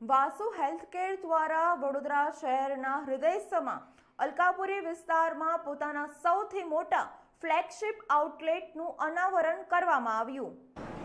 વાસુ healthcare દ્વારા વડોદરા શહેરના હૃદયસમાં અલકાપુરી વિસ્તારમાં પોતાના સૌથી મોટા ફ્લેગશિપ આઉટલેટનું અનાવરણ કરવામાં આવ્યું.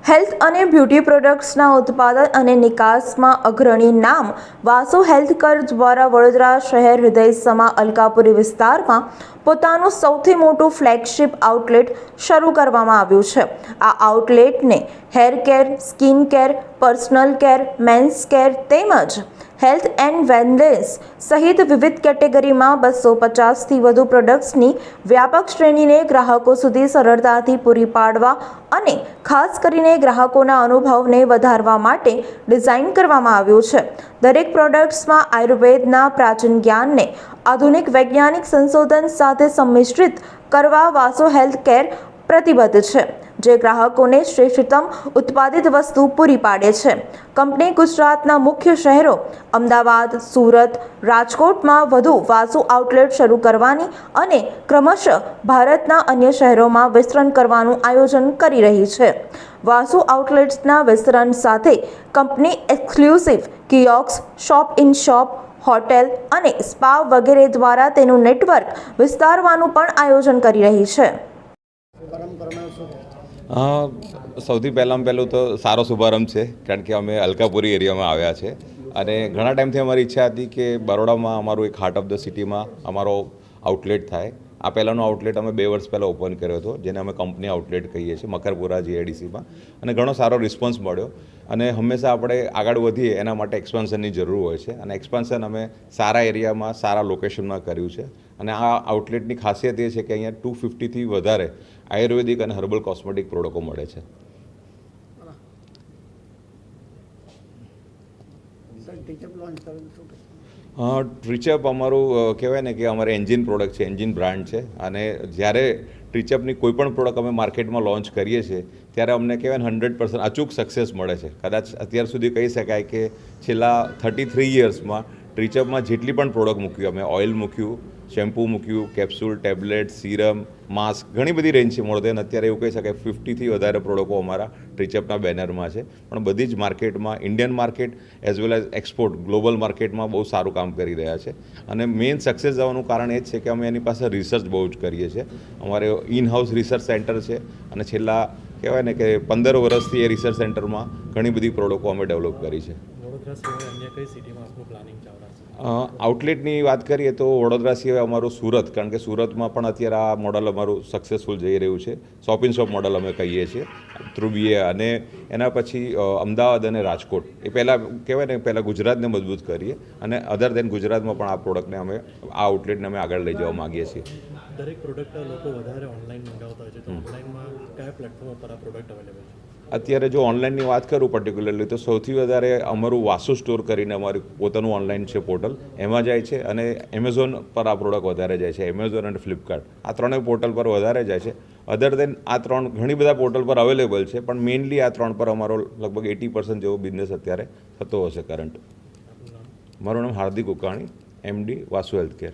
હેલ્થ અને બ્યુટી પ્રોડક્ટ્સના ઉત્પાદન અને નિકાસમાં અગ્રણી નામ વાસુ હેલ્થકેર દ્વારા વડોદરા શહેર હૃદયસમા અલકાપુરી વિસ્તારમાં પોતાનું સૌથી મોટું ફ્લેગશિપ આઉટલેટ શરૂ કરવામાં આવ્યું છે. આ આઉટલેટને hair care, skin care, personal care, men's care તેમજ હેલ્થ એન્ડ વેલનેસ સહિત વિવિધ કેટેગરીમાં બસો પચાસથી વધુ પ્રોડક્ટ્સની વ્યાપક શ્રેણીને ગ્રાહકો સુધી સરળતાથી પૂરી પાડવા અને ખાસ કરીને ગ્રાહકોના અનુભવને વધારવા માટે ડિઝાઇન કરવામાં આવ્યું છે. દરેક પ્રોડક્ટ્સમાં આયુર્વેદના પ્રાચીન જ્ઞાનને આધુનિક વૈજ્ઞાનિક સંશોધન સાથે સંમિશ્રિત કરવા વાસો હેલ્થ કેર પ્રતિબદ્ધ છે. જે ગ્રાહકોને શ્રેષ્ઠતમ ઉત્પાદિત વસ્તુ પૂરી પાડે છે. કંપની ગુજરાતના મુખ્ય શહેરો અમદાવાદ, સુરત, રાજકોટમાં વધુ વાસુ આઉટલેટ શરૂ કરવાની અને ક્રમશઃ ભારતના અન્ય શહેરોમાં વિસ્તરણ કરવાનું આયોજન કરી રહી છે. વાસુ આઉટલેટ્સના વિસ્તરણ સાથે company exclusive kiosks shop in shop hotel અને સ્પા વગેરે દ્વારા તેનું નેટવર્ક વિસ્તારવાનું પણ આયોજન કરી રહી છે શુભારંભ કરવાનો શું અ, સૌથી પહેલાં પહેલું તો સારો શુભારંભ છે, કારણ કે અમે અલકાપુરી એરિયામાં આવ્યા છે. અને ઘણા ટાઈમથી અમારી ઈચ્છા હતી કે બરોડામાં અમારું એક હાર્ટ ઓફ ધ સિટીમાં અમારો આઉટલેટ થાય. આ પહેલાંનો આઉટલેટ અમે બે વર્ષ પહેલાં ઓપન કર્યો હતો, જેને અમે કંપની આઉટલેટ કહીએ છીએ, મકરપુરા જીઆઈડીસીમાં અને ઘણો સારો રિસ્પોન્સ મળ્યો. અને હંમેશા આપણે આગળ વધીએ, એના માટે એક્સપાન્શનની જરૂર હોય છે. અને એક્સપાન્શન અમે સારા એરિયામાં, સારા લોકેશનમાં કર્યું છે. અને આ આઉટલેટની ખાસિયત એ છે કે અહીંયા ટુ ફિફ્ટીથી વધારે આયુર્વેદિક અને હર્બલ કોસ્મેટિક પ્રોડક્ટો મળે છે? ટ્રીચઅપ અમારું કહેવાય ને કે અમારે એન્જિન પ્રોડક્ટ છે એન્જિન બ્રાન્ડ છે. અને જ્યારે ટ્રીચઅપની કોઈ પણ પ્રોડક્ટ અમે માર્કેટમાં લોન્ચ કરીએ છીએ ત્યારે અમને કહેવાય ને હંડ્રેડ પર્સન્ટ અચૂક સક્સેસ મળે છે. કદાચ અત્યાર સુધી કહી શકાય કે છેલ્લા થર્ટી થ્રી યર્સમાં ટ્રીચઅપમાં જેટલી પણ પ્રોડક્ટ મૂક્યું, અમે ઓઇલ મૂક્યું શેમ્પૂ મૂક્યું કેપ્સ્યુલ ટેબ્લેટ સિરમ માસ્ક ઘણી બધી રેન્જ છે મોર દેન અત્યારે એવું કહી શકાય ફિફ્ટીથી વધારે પ્રોડક્ટો અમારા ટ્રીચઅપના બેનરમાં છે. પણ બધી જ માર્કેટમાં Indian market as well as export global માર્કેટમાં બહુ સારું કામ કરી રહ્યા છે. અને મેઇન સક્સેસ જવાનું કારણ એ જ છે કે અમે એની પાસે રિસર્ચ બહુ જ કરીએ છીએ. અમારે ઇનહાઉસ રિસર્ચ સેન્ટર છે અને છેલ્લા કહેવાય ને કે પંદર વર્ષથી એ રિસર્ચ સેન્ટરમાં ઘણી બધી પ્રોડક્ટો અમે ડેવલપ કરી છે. વડોદરા સિવાય અન્ય કઈ સિટીમાં આપનું પ્લાનિંગ ચાલે આઉટલેટની વાત કરીએ તો વડોદરા સિવાય અમારું સુરત કારણ કે સુરતમાં પણ અત્યારે આ મોડલ અમારું સક્સેસફુલ જઈ રહ્યું છે. શોપ ઇન શોપ મોડલ અમે કહીએ છીએ ધ્રુવીએ અને એના પછી અમદાવાદ અને રાજકોટ. એ પહેલાં કહેવાય ને પહેલાં ગુજરાતને મજબૂત કરીએ અને અધર દેન ગુજરાતમાં પણ આ પ્રોડક્ટને અમે આ આઉટલેટને અમે આગળ લઈ જવા માગીએ છીએ. દરેક પ્રોડક્ટ લોકો વધારે ઓનલાઈન મંગાવતા હોય છે. તો ઓનલાઈનમાં કયા પ્લેટફોર્મ પર આ પ્રોડક્ટ અવેલેબલ છે? અત્યારે જો ઓનલાઈનની વાત કરું પર્ટિક્યુલરલી તો સૌથી વધારે અમારું વાસુ સ્ટોર કરીને અમારું પોતાનું ઓનલાઈન છે પોર્ટલ એમાં જાય છે અને એમેઝોન પર આ પ્રોડક્ટ વધારે જાય છે. એમેઝોન અને ફ્લિપકાર્ટ આ ત્રણેય પોર્ટલ પર વધારે જાય છે. અધર દેન આ ત્રણ ઘણી બધા પોર્ટલ પર અવેલેબલ છે, પણ મેઇનલી આ ત્રણ પર અમારો લગભગ એટી પર્સન્ટ જેવો બિઝનેસ અત્યારે થતો હશે કરંટ મારું નામ Hardik Ukani MD Vasu health care